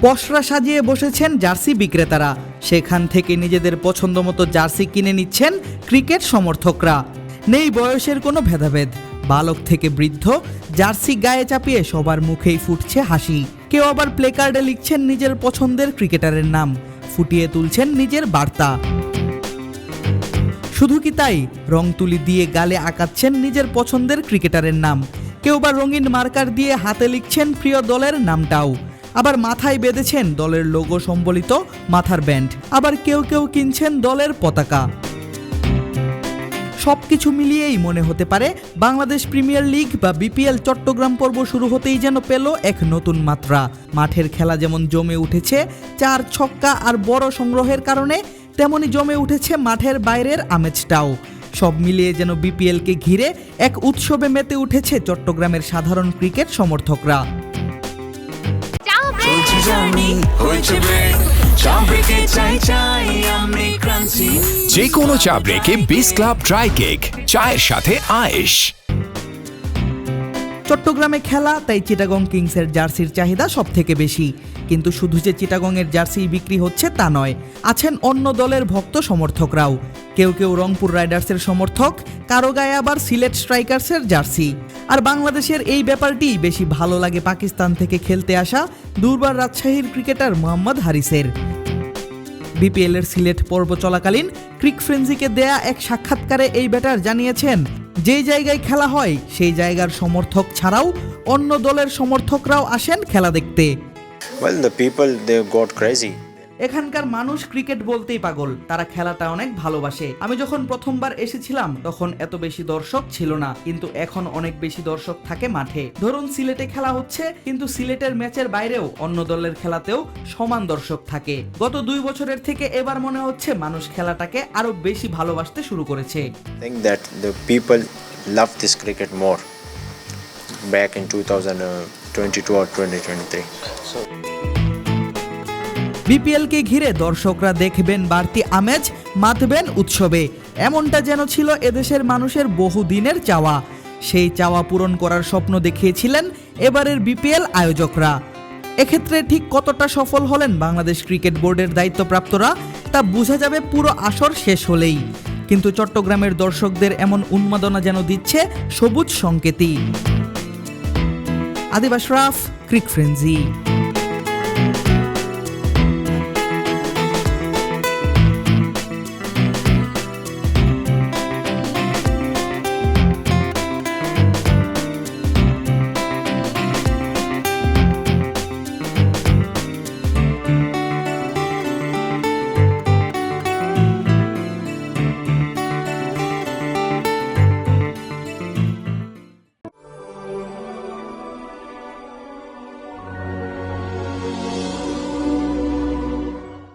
পসরা সাজিয়ে বসেছেন জার্সি বিক্রেতারা। সেখান থেকে নিজেদের পছন্দ মতো জার্সি কিনে নিচ্ছেন ক্রিকেট সমর্থকরা। নেই বয়সের কোনো ভেদাভেদ। বালক থেকে বৃদ্ধ, জার্সি গায়ে চাপিয়ে সবার মুখেই ফুটছে হাসি। কেউ আবার প্লেকার্ডে লিখছেন নিজের পছন্দের ক্রিকেটারের নাম। ফুটিয়ে তুলছেন নিজের বার্তা। শুধু কি তাই? রং তুলি দিয়ে গালে আঁকাচ্ছেন নিজের পছন্দের ক্রিকেটারের নাম। কেউ বা রঙিন মার্কার দিয়ে হাতে লিখছেন প্রিয় দলের নামটাও। আবার মাথায় বেঁধেছেন দলের লোগো সম্বলিত মাথার ব্যান্ড। আবার কেউ কেউ কিনছেন দলের পতাকা। সবকিছু মিলিয়েই মনে হতে পারে বাংলাদেশ প্রিমিয়ার লিগ বা বিপিএল চট্টগ্রাম পর্ব শুরু হতেই যেন পেল এক নতুন মাত্রা। মাঠের খেলা যেমন জমে উঠেছে, চার ছক্কা আর বড় সংগ্রহের কারণে তেমনি জমে উঠেছে মাঠের বাইরের আমেজটাও। সব মিলিয়ে যেন বিপিএলকে ঘিরে এক উৎসবে মেতে উঠেছে চট্টগ্রামের সাধারণ ক্রিকেট সমর্থকরা। হয়েছে ব্রেক চা ব্রেকে চাই চাই আমি ক্রান্তি। যে কোনো চা ব্রেকে বিস ক্লাব ড্রাই কেক চায়ের সাথে আয়েশ। চট্টগ্রামে খেলা তাই চিটাগং কিংসের জার্সির চাহিদা সব থেকে বেশি। কিন্তু শুধু যে চিটাগংয়ের জার্সি বিক্রি হচ্ছে তা নয় আছেন অন্য দলের ভক্ত সমর্থকরাও। কেউ কেউ রংপুর রাইডার্সের সমর্থক কারও গায়ে আবার সিলেট স্ট্রাইকার্সের জার্সি। আর বাংলাদেশের এই ব্যাপারটি বেশি ভালো লাগে পাকিস্তান থেকে খেলতে আসা দুর্বার রাজশাহীর ক্রিকেটার মোহাম্মদ হারিসের। বিপিএল এর সিলেট পর্ব চলাকালীন ক্রিক ফ্রেন্সিকে দেয়া এক সাক্ষাৎকারে এই ব্যাটার জানিয়েছেন যেই জায়গায় খেলা হয় সেই জায়গার সমর্থক ছাড়াও অন্য দলের সমর্থকরাও আসেন খেলা দেখতে। Well, the people they got crazy. এখানকার মানুষ ক্রিকেট বলতেই পাগল তারা খেলাটা অনেক ভালোবাসে। আমি যখন প্রথমবার এসেছিলাম তখন এত বেশি দর্শক ছিল না কিন্তু এখন অনেক বেশি দর্শক থাকে মাঠে। ধরুন সিলেটে খেলা হচ্ছে কিন্তু সিলেটের ম্যাচের বাইরেও অন্য দলের খেলাতেও সমান দর্শক থাকে। গত দুই বছরের থেকে এবার মনে হচ্ছে মানুষ খেলাটাকে আরও বেশি ভালোবাসতে শুরু করেছে। I think that the people love this cricket more back in 2022 or 2023. বিপিএলকে ঘিরে দর্শকরা দেখবেন বাড়তি আমেজ, মাতবেন উৎসবে। এমনটা যেন ছিল এদেশের মানুষের বহুদিনের চাওয়া। সেই চাওয়া পূরণ করার স্বপ্ন দেখিয়েছিলেন এবারের বিপিএল আয়োজকরা। এক্ষেত্রে ঠিক কতটা সফল হলেন বাংলাদেশ ক্রিকেট বোর্ডের দায়িত্বপ্রাপ্তরা, তা বোঝা যাবে পুরো আসর শেষ হলেই। কিন্তু চট্টগ্রামের দর্শকদের এমন উন্মাদনা যেন দিচ্ছে সবুজ সংকেতই। আদিবাস রাফ, ক্রিক ফ্রেন্জি